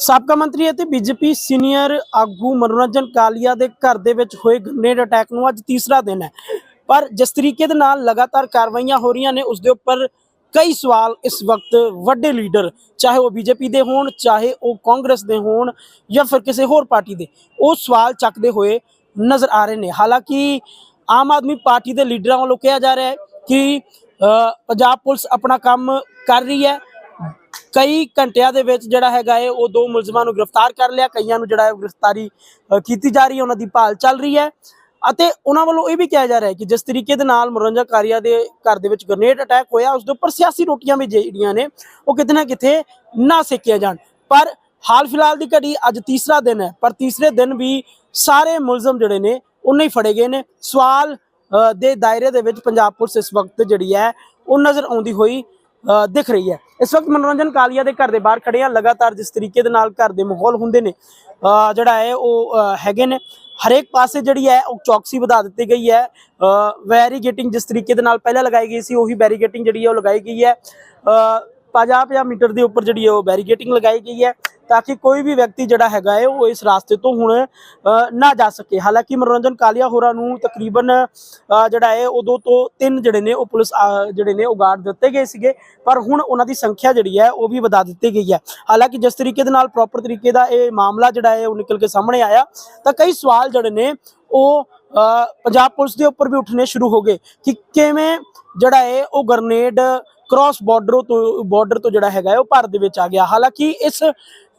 ਸਾਬਕਾ ਮੰਤਰੀ ਅਤੇ ਬੀਜੇਪੀ ਸੀਨੀਅਰ ਆਗੂ ਮਨੋਰੰਜਨ ਕਾਲੀਆ ਦੇ ਘਰ ਦੇ ਵਿੱਚ ਹੋਏ ਗ੍ਰਨੇਡ ਅਟੈਕ ਨੂੰ ਅੱਜ ਤੀਸਰਾ ਦਿਨ ਹੈ। ਪਰ ਜਿਸ ਤਰੀਕੇ ਦੇ ਨਾਲ ਲਗਾਤਾਰ ਕਾਰਵਾਈਆਂ ਹੋ ਰਹੀਆਂ ਨੇ ਉਸ ਦੇ ਉੱਪਰ ਕਈ ਸਵਾਲ ਇਸ ਵਕਤ ਵੱਡੇ ਲੀਡਰ, ਚਾਹੇ ਉਹ ਬੀਜੇਪੀ ਦੇ ਹੋਣ, ਚਾਹੇ ਉਹ ਕਾਂਗਰਸ ਦੇ ਹੋਣ ਜਾਂ ਫਿਰ ਕਿਸੇ ਹੋਰ ਪਾਰਟੀ ਦੇ, ਉਹ ਸਵਾਲ ਚੱਕਦੇ ਹੋਏ ਨਜ਼ਰ ਆ ਰਹੇ ਨੇ। ਹਾਲਾਂਕਿ ਆਮ ਆਦਮੀ ਪਾਰਟੀ ਦੇ ਲੀਡਰਾਂ ਵੱਲੋਂ ਕਿਹਾ ਜਾ ਰਿਹਾ ਹੈ ਕਿ ਪੰਜਾਬ ਪੁਲਿਸ ਆਪਣਾ ਕੰਮ ਕਰ ਰਹੀ ਹੈ। ਕਈ ਘੰਟਿਆਂ ਦੇ ਵਿੱਚ ਜਿਹੜਾ ਹੈਗਾ ਹੈ ਉਹ ਦੋ ਮੁਲਜ਼ਮਾਂ ਨੂੰ ਗ੍ਰਿਫਤਾਰ ਕਰ ਲਿਆ, ਕਈਆਂ ਨੂੰ ਜਿਹੜਾ ਗ੍ਰਿਫਤਾਰੀ ਕੀਤੀ ਜਾ ਰਹੀ ਹੈ, ਉਹਨਾਂ ਦੀ ਭਾਲ ਚੱਲ ਰਹੀ ਹੈ। ਅਤੇ ਉਹਨਾਂ ਵੱਲੋਂ ਇਹ ਵੀ ਕਿਹਾ ਜਾ ਰਿਹਾ ਹੈ ਕਿ ਜਿਸ ਤਰੀਕੇ ਦੇ ਨਾਲ ਮਨੋਰੰਜਨ ਕਾਰੀਆ ਦੇ ਘਰ ਦੇ ਵਿੱਚ ਗ੍ਰਨੇਡ ਅਟੈਕ ਹੋਇਆ, ਉਸ ਦੇ ਉੱਪਰ ਸਿਆਸੀ ਰੋਟੀਆਂ ਵੀ ਜਿਹੜੀਆਂ ਨੇ, ਉਹ ਕਿਤੇ ਨਾ ਕਿਤੇ ਨਾ ਸੇਕੀਆਂ ਜਾਣ। ਪਰ ਹਾਲ ਫਿਲਹਾਲ ਦੀ ਘੜੀ ਅੱਜ ਤੀਸਰਾ ਦਿਨ ਹੈ, ਪਰ ਤੀਸਰੇ ਦਿਨ ਵੀ ਸਾਰੇ ਮੁਲਜ਼ਮ ਜਿਹੜੇ ਨੇ, ਉਨੇ ਹੀ ਫੜੇ ਗਏ ਨੇ। ਸਵਾਲ ਦੇ ਦਾਇਰੇ ਦੇ ਵਿੱਚ ਪੰਜਾਬ ਪੁਲਿਸ ਇਸ ਵਕਤ ਜਿਹੜੀ ਹੈ, ਉਹ ਨਜ਼ਰ ਆਉਂਦੀ ਹੋਈ ਦਿਖ ਰਹੀ ਹੈ। ਇਸ ਵਕਤ ਮਨੋਰੰਜਨ ਕਾਲੀਆ ਦੇ ਘਰ ਦੇ ਬਾਹਰ ਖੜੇ ਆ। ਲਗਾਤਾਰ ਜਿਸ ਤਰੀਕੇ ਦੇ ਨਾਲ ਘਰ ਦੇ ਮਾਹੌਲ ਹੁੰਦੇ ਨੇ ਜਿਹੜਾ ਹੈ ਉਹ ਹੈਗੇ ਨੇ। ਹਰੇਕ ਪਾਸੇ ਜਿਹੜੀ ਹੈ ਉਹ ਚੌਕਸੀ ਵਧਾ ਦਿੱਤੀ ਗਈ ਹੈ। ਵੈਰੀਗੇਟਿੰਗ ਜਿਸ ਤਰੀਕੇ ਦੇ ਨਾਲ ਪਹਿਲਾਂ ਲਗਾਈ ਗਈ ਸੀ ਉਹੀ ਵੈਰੀਗੇਟਿੰਗ ਜਿਹੜੀ ਹੈ ਉਹ ਲਗਾਈ ਗਈ ਹੈ। ਅ, 50-50 ਮੀਟਰ ਦੇ ਉੱਪਰ ਜਿਹੜੀ ਹੈ ਉਹ ਬੈਰੀਗੇਟਿੰਗ ਲਗਾਈ ਗਈ ਹੈ। ਤਾਂ ਕਿ ਕੋਈ ਵੀ ਵਿਅਕਤੀ ਜਿਹੜਾ ਹੈਗਾ ਹੈ, ਉਹ ਇਸ ਰਾਸਤੇ ਤੋਂ ਹੁਣ ਨਾ ਜਾ ਸਕੇ। ਹਾਲਾਂਕਿ ਮਨੋਰੰਜਨ ਕਾਲੀਆ ਹੋਰਾਂ ਨੂੰ ਤਕਰੀਬਨ ਜਿਹੜਾ ਹੈ, ਉਦੋਂ ਤੋਂ ਤਿੰਨ ਜਿਹੜੇ ਨੇ, ਉਹ ਪੁਲਿਸ ਜਿਹੜੇ ਨੇ, ਉਗਾੜ ਦਿੱਤੇ ਗਏ ਸੀਗੇ। ਪਰ ਹੁਣ ਉਹਨਾਂ ਦੀ ਸੰਖਿਆ ਜਿਹੜੀ ਹੈ, ਉਹ ਵੀ ਵਧਾ ਦਿੱਤੀ ਗਈ ਹੈ। ਹਾਲਾਂਕਿ ਜਿਸ ਤਰੀਕੇ ਦੇ ਨਾਲ ਪ੍ਰੋਪਰ ਤਰੀਕੇ ਦਾ ਇਹ ਮਾਮਲਾ ਜਿਹੜਾ ਹੈ, ਉਹ ਨਿਕਲ ਕੇ ਸਾਹਮਣੇ ਆਇਆ, ਤਾਂ ਕਈ ਸਵਾਲ ਜਿਹੜੇ ਨੇ, ਉਹ ਪੰਜਾਬ ਪੁਲਿਸ ਦੇ ਉੱਪਰ ਵੀ ਉੱਠਣੇ ਸ਼ੁਰੂ ਹੋ ਗਏ ਕਿ ਕਿਵੇਂ ਜਿਹੜਾ ਹੈ, ਉਹ ਗਰਨੇਡ ਕ੍ਰਾਸ ਬਾਰਡਰ ਤੋਂ ਬਾਰਡਰ ਤੋਂ ਜਿਹੜਾ ਹੈਗਾ ਹੈ, ਉਹ ਭਾਰਤ ਦੇ ਵਿੱਚ ਆ ਗਿਆ। ਹਾਲਾਂਕਿ ਇਸ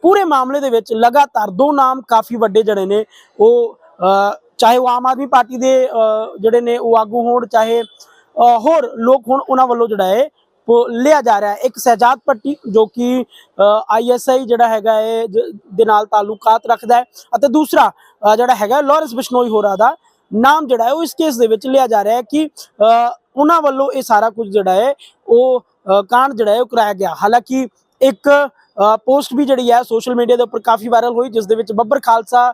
ਪੂਰੇ ਮਾਮਲੇ ਦੇ ਵਿੱਚ ਲਗਾਤਾਰ ਦੋ ਨਾਮ ਕਾਫੀ ਵੱਡੇ ਜਿਹੜੇ ਨੇ। ਉਹ ਚਾਹੇ ਉਹ ਆਮ ਆਦਮੀ ਪਾਰਟੀ ਦੇ ਜਿਹੜੇ ਨੇ, ਉਹ ਆਗੂ ਹੋਣ, ਚਾਹੇ ਹੋਰ ਲੋਕ ਹੋਣ, ਉਹਨਾਂ ਵੱਲੋਂ ਜਿਹੜਾ ਹੈ ਲਿਆ ਜਾ ਰਿਹਾ ਹੈ। ਇੱਕ ਸਹਿਜਾਦ ਪੱਟੀ ਜੋ ਕਿ ਆਈਐਸਆਈ ਜਿਹੜਾ ਹੈਗਾ ਹੈ ਦੇ ਨਾਲ ਤਾਲੁਕਾਤ ਰੱਖਦਾ ਹੈ ਅਤੇ ਦੂਸਰਾ ਜਿਹੜਾ ਹੈਗਾ ਲਾਰੈਂਸ ਬਿਸ਼ਨੋਈ ਹੋਰਾ ਦਾ ਨਾਮ ਜਿਹੜਾ ਹੈ, ਉਹ ਇਸ ਕੇਸ ਦੇ ਵਿੱਚ ਲਿਆ ਜਾ ਰਿਹਾ ਹੈ ਕਿ ਉਹਨਾਂ ਵੱਲੋਂ ਇਹ ਸਾਰਾ ਕੁਝ ਜਿਹੜਾ ਹੈ, ਉਹ ਕਾਂਡ ਜਿਹੜਾ ਹੈ, ਉਹ ਕਰਾਇਆ ਗਿਆ। ਹਾਲਾਂਕਿ ਇੱਕ ਪੋਸਟ ਵੀ ਜਿਹੜੀ ਹੈ ਸੋਸ਼ਲ ਮੀਡੀਆ ਦੇ ਉੱਪਰ ਕਾਫੀ ਵਾਇਰਲ ਹੋਈ, ਜਿਸ ਦੇ ਵਿੱਚ ਬੱਬਰ ਖਾਲਸਾ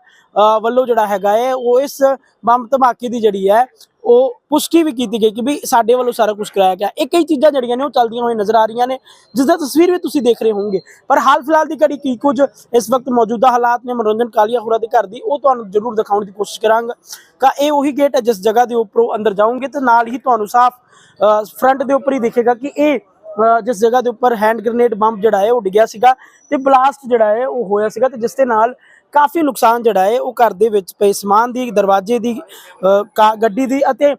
ਵੱਲੋਂ ਜਿਹੜਾ ਹੈਗਾ ਹੈ, ਉਹ ਇਸ ਬੰਬ ਧਮਾਕੇ ਦੀ ਜਿਹੜੀ ਹੈ, ਉਹ ਪੁਸ਼ਟੀ ਵੀ ਕੀਤੀ ਗਈ ਕਿ ਵੀ ਸਾਡੇ ਵੱਲੋਂ ਸਾਰਾ ਕੁਝ ਕਰਾਇਆ ਗਿਆ। ਇਹ ਕਈ ਚੀਜ਼ਾਂ ਜਿਹੜੀਆਂ ਨੇ, ਉਹ ਚੱਲਦੀਆਂ ਹੋਈਆਂ ਨਜ਼ਰ ਆ ਰਹੀਆਂ ਨੇ, ਜਿਸ ਦਾ ਤਸਵੀਰ ਵੀ ਤੁਸੀਂ ਦੇਖ ਰਹੇ ਹੋਵੋਗੇ। ਪਰ ਹਾਲ ਫਿਲਹਾਲ ਦੀ ਘੜੀ ਕੀ ਕੁਝ ਇਸ ਵਕਤ ਮੌਜੂਦਾ ਹਾਲਾਤ ਨੇ, ਮਨੋਰੰਜਨ ਕਾਲੀਆ ਹੋਰਾਂ ਦੇ ਘਰ ਦੀ, ਉਹ ਤੁਹਾਨੂੰ ਜ਼ਰੂਰ ਦਿਖਾਉਣ ਦੀ ਕੋਸ਼ਿਸ਼ ਕਰਾਂਗਾ। ਕਾ ਇਹ ਉਹੀ ਗੇਟ ਹੈ ਜਿਸ ਜਗ੍ਹਾ ਦੇ ਉੱਪਰੋਂ ਅੰਦਰ ਜਾਓਗੇ ਤੇ ਨਾਲ ਹੀ ਤੁਹਾਨੂੰ ਸਾਫ਼ ਫਰੰਟ ਦੇ ਉੱਪਰ ਹੀ ਦੇਖੇਗਾ ਕਿ ਇਹ ਜਿਸ ਜਗ੍ਹਾ ਦੇ ਉੱਪਰ ਹੈਂਡ ਗ੍ਰੇਨੇਡ ਬੰਬ ਜਿਹੜਾ ਹੈ, ਉਹ ਡਿੱਗਿਆ ਸੀਗਾ ਤੇ ਬਲਾਸਟ ਜਿਹੜਾ ਹੈ, ਉਹ ਹੋਇਆ ਸੀਗਾ ਤੇ ਜਿਸ ਦੇ ਨਾਲ ਕਾਫੀ ਨੁਕਸਾਨ ਜਿਹੜਾ ਹੈ, ਉਹ ਘਰ ਦੇ ਵਿੱਚ ਪਏ ਸਮਾਨ ਦੀ, ਦਰਵਾਜ਼ੇ ਦੀ ਕਾ- ਗੱਡੀ ਦੀ ਅਤੇ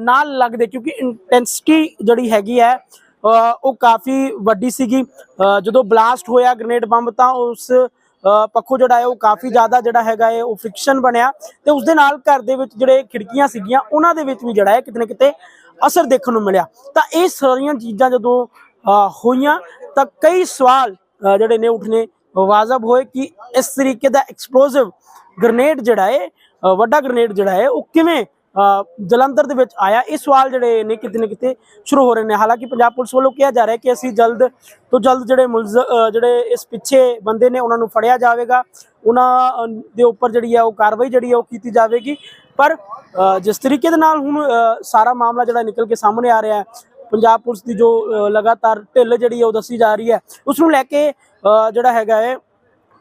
ਨਾਲ ਲੱਗਦੇ ਕਿਉਂਕਿ ਇੰਟੈਂਸਿਟੀ ਜਿਹੜੀ ਹੈਗੀ ਹੈ ਉਹ ਕਾਫੀ ਵੱਡੀ ਸੀਗੀ। ਜਦੋਂ ਬਲਾਸਟ ਹੋਇਆ ਗ੍ਰੇਨੇਡ ਬੰਬ ਤਾਂ ਉਸ ਪੱਖੋਂ ਜਿਹੜਾ ਹੈ, ਉਹ ਕਾਫੀ ਜ਼ਿਆਦਾ ਜਿਹੜਾ ਹੈਗਾ ਹੈ, ਉਹ ਫ੍ਰਿਕਸ਼ਨ ਬਣਿਆ ਤੇ ਉਸ ਦੇ ਨਾਲ ਘਰ ਦੇ ਵਿੱਚ ਜਿਹੜੇ ਖਿੜਕੀਆਂ ਸੀਗੀਆਂ, ਉਹਨਾਂ ਦੇ ਵਿੱਚ ਵੀ ਜਿਹੜਾ ਹੈ, ਕਿਤੇ ਨਾ ਕਿਤੇ ਅਸਰ ਦੇਖਣ ਨੂੰ ਮਿਲਿਆ। ਤਾਂ ਇਹ ਸਾਰੀਆਂ ਚੀਜ਼ਾਂ ਜਦੋਂ ਹੋਈਆਂ, ਤਾਂ ਕਈ ਸਵਾਲ ਜਿਹੜੇ ਨੇ ਉੱਠਨੇ ਵਾਜਬ ਹੋਏ ਕਿ ਇਸ ਤਰੀਕੇ ਦਾ ਐਕਸਪਲੋਸਿਵ ਗ੍ਰਨੇਡ ਜਿਹੜਾ ਹੈ ਵੱਡਾ ਗ੍ਰਨੇਡ ਜਿਹੜਾ ਹੈ ਉਹ ਕਿਵੇਂ ਜਲੰਧਰ ਦੇ ਵਿੱਚ ਆਇਆ। ਇਹ ਸਵਾਲ ਜਿਹੜੇ ਨੇ ਕਿਤੇ ਨਾ ਕਿਤੇ ਸ਼ੁਰੂ ਹੋ ਰਹੇ ਨੇ। ਹਾਲਾਂਕਿ ਪੰਜਾਬ ਪੁਲਿਸ ਵੱਲੋਂ ਕਿਹਾ ਜਾ ਰਿਹਾ ਕਿ ਅਸੀਂ ਜਲਦ ਤੋਂ ਜਲਦ ਜਿਹੜੇ ਮੁਲਜ਼ ਜਿਹੜੇ ਇਸ ਪਿੱਛੇ ਬੰਦੇ ਨੇ, ਉਹਨਾਂ ਨੂੰ ਫੜਿਆ ਜਾਵੇਗਾ। ਉਹਨਾਂ ਦੇ ਉੱਪਰ ਜਿਹੜੀ ਹੈ ਉਹ ਕਾਰਵਾਈ ਜਿਹੜੀ ਹੈ ਉਹ ਕੀਤੀ ਜਾਵੇਗੀ। ਪਰ ਜਿਸ ਤਰੀਕੇ ਦੇ ਨਾਲ ਹੁਣ ਸਾਰਾ ਮਾਮਲਾ ਜਿਹੜਾ ਨਿਕਲ ਕੇ ਸਾਹਮਣੇ ਆ ਰਿਹਾ ਹੈ, ਪੰਜਾਬ ਪੁਲਿਸ ਦੀ ਜੋ ਲਗਾਤਾਰ ਢਿੱਲ ਜਿਹੜੀ ਹੈ ਉਹ ਦੱਸੀ ਜਾ ਰਹੀ ਹੈ, ਉਸ ਨੂੰ ਲੈ ਕੇ ਜਿਹੜਾ ਹੈਗਾ ਹੈ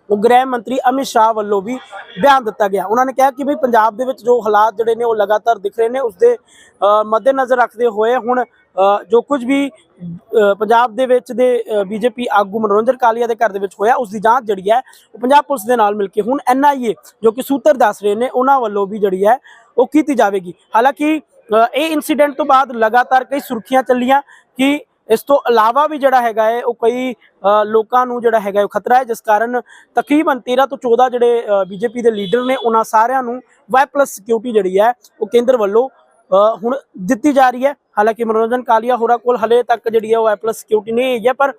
ਗ੍ਰਹਿ ਮੰਤਰੀ ਅਮਿਤ ਸ਼ਾਹ ਵੱਲੋਂ ਵੀ ਬਿਆਨ ਦਿੱਤਾ ਗਿਆ। ਉਹਨਾਂ ਨੇ ਕਿਹਾ ਕਿ ਵੀ ਪੰਜਾਬ ਦੇ ਵਿੱਚ ਜੋ ਹਾਲਾਤ ਜਿਹੜੇ ਨੇ ਉਹ ਲਗਾਤਾਰ ਦਿਖ ਰਹੇ ਨੇ, ਉਸ ਦੇ ਮੱਦੇਨਜ਼ਰ ਰੱਖਦੇ ਹੋਏ ਹੁਣ ਜੋ ਕੁਝ ਵੀ ਪੰਜਾਬ ਦੇ ਵਿੱਚ ਦੇ ਬੀਜੇਪੀ ਆਗੂ ਮਨੋਰੰਜਨ ਕਾਲੀਆ ਦੇ ਘਰ ਦੇ ਵਿੱਚ ਹੋਇਆ, ਉਸ ਦੀ ਜਾਂਚ ਜਿਹੜੀ ਹੈ, ਉਹ ਪੰਜਾਬ ਪੁਲਿਸ ਦੇ ਨਾਲ ਮਿਲ ਕੇ ਹੁਣ ਐਨਆਈਏ ਜੋ ਕਿ ਸੂਤਰ ਦੱਸ ਰਹੇ ਨੇ, ਉਹਨਾਂ ਵੱਲੋਂ ਵੀ ਜਿਹੜੀ ਹੈ, ਉਹ ਕੀਤੀ ਜਾਵੇਗੀ। ਹਾਲਾਂਕਿ ਇਹ ਇਨਸੀਡੈਂਟ ਤੋਂ ਬਾਅਦ ਲਗਾਤਾਰ ਕਈ ਸੁਰਖੀਆਂ ਚੱਲੀਆਂ ਕਿ ਇਸ ਤੋਂ ਇਲਾਵਾ ਵੀ ਜਿਹੜਾ ਹੈਗਾ ਹੈ ਉਹ ਕਈ ਲੋਕਾਂ ਨੂੰ ਜਿਹੜਾ ਹੈਗਾ ਉਹ ਖਤਰਾ ਹੈ ਜਿਸ ਕਾਰਨ ਤਕਰੀਬਨ 13 ਤੋਂ 14 ਜਿਹੜੇ ਬੀਜੇਪੀ ਦੇ ਲੀਡਰ ਨੇ ਉਹਨਾਂ ਸਾਰਿਆਂ ਨੂੰ ਵਾਈ ਪਲੱਸ ਸਿਕਿਉਰਿਟੀ ਜਿਹੜੀ ਹੈ ਉਹ ਕੇਂਦਰ ਵੱਲੋਂ ਹੁਣ ਦਿੱਤੀ ਜਾ ਰਹੀ ਹੈ। ਹਾਲਾਂਕਿ ਮਨੋਰੰਜਨ ਕਾਲੀਆ ਹੋਰਾਂ ਕੋਲ ਹਲੇ ਤੱਕ ਜਿਹੜੀ ਹੈ ਉਹ ਵਾਈ ਪਲੱਸ ਸਿਕਿਉਰਿਟੀ ਨਹੀਂ ਹੈਗੀ ਹੈ ਪਰ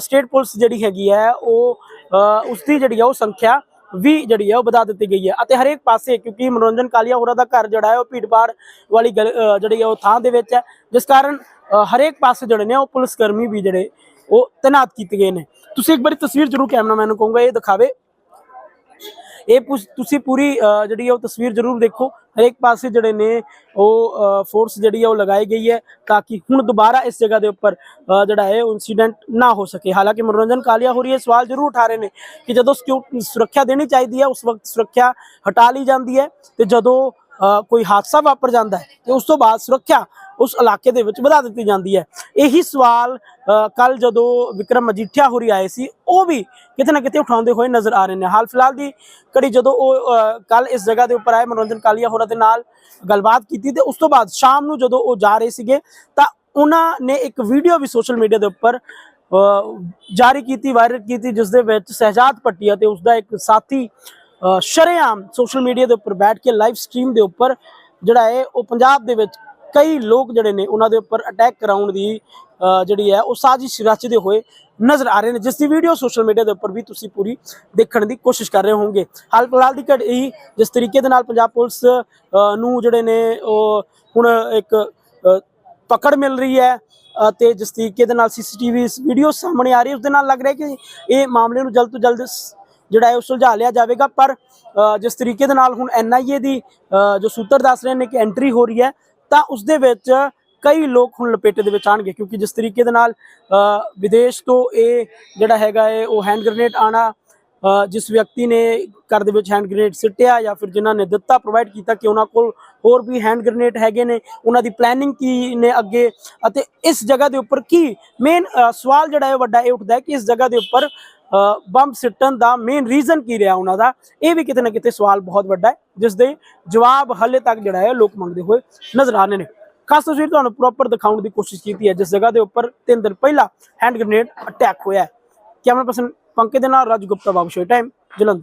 ਸਟੇਟ ਪੁਲਿਸ ਜਿਹੜੀ ਹੈਗੀ ਹੈ ਉਹ ਅ, ਉਸ ਦੀ ਜਿਹੜੀ ਹੈ ਉਹ ਸੰਖਿਆ ਵੀ ਜਿਹੜੀ ਹੈ ਉਹ ਵਧਾ ਦਿੱਤੀ ਗਈ ਹੈ। ਅਤੇ ਹਰੇਕ ਪਾਸੇ ਕਿਉਂਕਿ ਮਨੋਰੰਜਨ ਕਾਲੀਆ ਹੋਰਾਂ ਦਾ ਘਰ ਜਿਹੜਾ ਹੈ ਉਹ ਭੀੜਪਾੜ ਵਾਲੀ ਗਲ- ਜਿਹੜੀ ਹੈ ਉਹ ਥਾਂ ਦੇ ਵਿੱਚ ਹੈ ਜਿਸ ਕਾਰਨ ਹਰੇਕ ਪਾਸੇ ਜਿਹੜੇ ਨੇ ਉਹ ਪੁਲਿਸ ਕਰਮੀ ਵੀ ਜਿਹੜੇ ਉਹ ਤੈਨਾਤ ਕੀਤੇ ਗਏ ਨੇ। ਤੁਸੀਂ ਇੱਕ ਵਾਰੀ ਤਸਵੀਰ ਜ਼ਰੂਰ ਕੈਮਰਾਮੈਨ ਨੂੰ ਕਹੂੰਗਾ, ਇਹ ਦਿਖਾਵੇ। ਇਹ ਪੁਸ- ਤੁਸੀਂ ਪੂਰੀ ਜਿਹੜੀ ਹੈ ਉਹ ਤਸਵੀਰ ਜ਼ਰੂਰ ਦੇਖੋ। ਹਰੇਕ ਪਾਸੇ ਜਿਹੜੇ ਨੇ ਉਹ ਫੋਰਸ ਜਿਹੜੀ ਹੈ ਉਹ ਲਗਾਈ ਗਈ ਹੈ ਤਾਂ ਕਿ ਹੁਣ ਦੁਬਾਰਾ ਇਸ ਜਗ੍ਹਾ ਦੇ ਉੱਪਰ ਜਿਹੜਾ ਹੈ ਇਨਸੀਡੈਂਟ ਨਾ ਹੋ ਸਕੇ। ਹਾਲਾਂਕਿ ਮਨੋਰੰਜਨ ਕਾਲੀਆ ਹੋਰੀ ਇਹ ਸਵਾਲ ਜ਼ਰੂਰ ਉਠਾ ਰਹੇ ਨੇ ਕਿ ਜਦੋਂ ਸਿਕਿਉ- ਸੁਰੱਖਿਆ ਦੇਣੀ ਚਾਹੀਦੀ ਹੈ, ਉਸ ਵਕਤ ਸੁਰੱਖਿਆ ਹਟਾ ਲਈ ਜਾਂਦੀ ਹੈ ਤੇ ਜਦੋਂ ਕੋਈ ਹਾਦਸਾ ਵਾਪਰ ਜਾਂਦਾ ਹੈ ਤੇ ਉਸ ਤੋਂ ਬਾਅਦ ਸੁਰੱਖਿਆ ਉਸ ਇਲਾਕੇ ਦੇ ਵਿੱਚ ਵਧਾ ਦਿੱਤੀ ਜਾਂਦੀ ਹੈ। ਇਹੀ ਸਵਾਲ ਕੱਲ ਜਦੋਂ ਵਿਕਰਮ ਮਜੀਠੀਆ ਹੋਰੀ ਆਏ ਸੀ, ਉਹ ਵੀ ਕਿਤੇ ਨਾ ਕਿਤੇ ਉਠਾਉਂਦੇ ਹੋਏ ਨਜ਼ਰ ਆ ਰਹੇ ਨੇ। ਹਾਲ ਫਿਲਹਾਲ ਦੀ ਕੜੀ ਜਦੋਂ ਉਹ ਕੱਲ ਇਸ ਜਗ੍ਹਾ ਦੇ ਉੱਪਰ ਆਏ, ਮਨੋਰੰਜਨ ਕਾਲੀਆ ਹੋਰਾਂ ਦੇ ਨਾਲ ਗੱਲਬਾਤ ਕੀਤੀ ਤੇ ਉਸ ਤੋਂ ਬਾਅਦ ਸ਼ਾਮ ਨੂੰ ਜਦੋਂ ਉਹ ਜਾ ਰਹੇ ਸੀਗੇ, ਤਾਂ ਉਹਨਾਂ ਨੇ ਇੱਕ ਵੀਡੀਓ ਵੀ ਸੋਸ਼ਲ ਮੀਡੀਆ ਦੇ ਉੱਪਰ ਜਾਰੀ ਕੀਤੀ, ਵਾਇਰਲ ਕੀਤੀ, ਜਿਸ ਦੇ ਵਿੱਚ ਸਹਿਜਾਦ ਪੱਟੀਆ ਤੇ ਉਸ ਦਾ ਇੱਕ ਸਾਥੀ ਸ਼ਰੇਆਮ ਸੋਸ਼ਲ ਮੀਡੀਆ ਦੇ ਉੱਪਰ ਬੈਠ ਕੇ ਲਾਈਵ ਸਟ੍ਰੀਮ ਦੇ ਉੱਪਰ ਜਿਹੜਾ ਹੈ ਉਹ ਪੰਜਾਬ ਦੇ ਵਿੱਚ ਕਈ ਲੋਕ ਜਿਹੜੇ ਨੇ ਉਹਨਾਂ ਦੇ ਉੱਪਰ ਅਟੈਕ ਕਰਾਉਣ ਦੀ ਜਿਹੜੀ ਹੈ ਉਹ ਸਾਜ਼ਿਸ਼ ਰਚਦੇ ਹੋਏ ਨਜ਼ਰ ਆ ਰਹੇ ਨੇ। ਜਿਸ ਦੀ ਵੀਡੀਓ ਸੋਸ਼ਲ ਮੀਡੀਆ ਦੇ ਉੱਪਰ ਵੀ ਤੁਸੀਂ ਪੂਰੀ ਦੇਖਣ ਦੀ ਕੋਸ਼ਿਸ਼ ਕਰ ਰਹੇ ਹੋਵੋਗੇ। ਹਾਲ ਫਿਲਹਾਲ ਦੀ ਘੜੀ ਇਹੀ ਜਿਸ ਤਰੀਕੇ ਦੇ ਨਾਲ ਪੰਜਾਬ ਪੁਲਿਸ ਨੂੰ ਜਿਹੜੇ ਨੇ ਉਹ ਹੁਣ ਇੱਕ ਪਕੜ ਮਿਲ ਰਹੀ ਹੈ ਅ, ਤੇ ਜਿਸ ਤਰੀਕੇ ਦੇ ਨਾਲ ਸੀਸੀਟੀਵੀ ਵੀਡੀਓ ਸਾਹਮਣੇ ਆ ਰਹੀ ਉਸ ਦੇ ਨਾਲ ਲੱਗ ਰਿਹਾ ਕਿ ਇਹ ਮਾਮਲੇ ਨੂੰ ਜਲਦ ਤੋਂ ਜਲਦ ਜਿਹੜਾ ਹੈ ਉਹ ਸੁਲਝਾ ਲਿਆ ਜਾਵੇਗਾ। ਪਰ ਜਿਸ ਤਰੀਕੇ ਦੇ ਨਾਲ ਹੁਣ ਐਨਆਈਏ ਦੀ ਜੋ ਸੂਤਰ ਦੱਸ ਰਹੇ ਨੇ ਕਿ ਐਂਟਰੀ ਹੋ ਰਹੀ ਹੈ, ਤਾਂ ਉਸ ਦੇ ਵਿੱਚ ਕਈ ਲੋਕ ਹੁਣ ਲਪੇਟੇ ਦੇ ਵਿੱਚ ਆਣਗੇ ਕਿਉਂਕਿ ਜਿਸ ਤਰੀਕੇ ਦੇ ਨਾਲ ਵਿਦੇਸ਼ ਤੋਂ ਇਹ ਜਿਹੜਾ ਹੈਗਾ ਹੈ, ਉਹ ਹੈਂਡ ਗ੍ਰੇਨੇਡ ਆਣਾ ਜਿਸ ਵਿਅਕਤੀ ਨੇ ਘਰ ਦੇ ਵਿੱਚ ਹੈਂਡ ਗ੍ਰੇਨੇਡ ਸਿੱਟਿਆ ਜਾਂ ਫਿਰ ਜਿਨ੍ਹਾਂ ਨੇ ਦਿੱਤਾ ਪ੍ਰੋਵਾਈਡ ਕੀਤਾ ਕਿ ਉਹਨਾਂ ਕੋਲ ਹੋਰ ਵੀ ਹੈਂਡ ਗ੍ਰੇਨੇਡ ਹੈਗੇ ਨੇ, ਉਹਨਾਂ ਦੀ ਪਲੈਨਿੰਗ ਕੀ ਨੇ ਅੱਗੇ ਅਤੇ ਇਸ ਜਗ੍ਹਾ ਦੇ ਉੱਪਰ ਕੀ ਮੇਨ ਸਵਾਲ ਜਿਹੜਾ ਹੈ ਵੱਡਾ ਇਹ ਉੱਠਦਾ ਹੈ ਕਿ ਇਸ ਜਗ੍ਹਾ ਦੇ ਉੱਪਰ ਬੰਬ ਸਿੱਟਣ ਦਾ ਮੇਨ ਰੀਜ਼ਨ ਕੀ ਰਿਹਾ ਉਹਨਾਂ ਦਾ? ਇਹ ਵੀ ਕਿਤੇ ਨਾ ਕਿਤੇ ਸਵਾਲ ਬਹੁਤ ਵੱਡਾ ਹੈ, ਜਿਸ ਦੇ ਜਵਾਬ ਹਾਲੇ ਤੱਕ ਜਿਹੜਾ ਹੈ, ਲੋਕ ਮੰਗਦੇ ਹੋਏ ਨਜ਼ਰ ਆ ਰਹੇ ਨੇ। ਖਾਸ ਤਸਵੀਰ ਤੁਹਾਨੂੰ ਪ੍ਰੋਪਰ ਦਿਖਾਉਣ ਦੀ ਕੋਸ਼ਿਸ਼ ਕੀਤੀ ਹੈ, ਜਿਸ ਜਗ੍ਹਾ ਦੇ ਉੱਪਰ ਤਿੰਨ ਦਿਨ ਪਹਿਲਾਂ ਹੈਂਡ ਗ੍ਰੇਨੇਡ ਅਟੈਕ ਹੋਇਆ ਹੈ। ਕੈਮਰਾ ਪਰਸਨ ਪੰਕਜ ਦੇ ਨਾਲ ਰਾਜ ਗੁਪਤਾ, ਬਾਬੂ ਸ਼ੋਅ ਟਾਈਮ ਜਲੰਧਰ।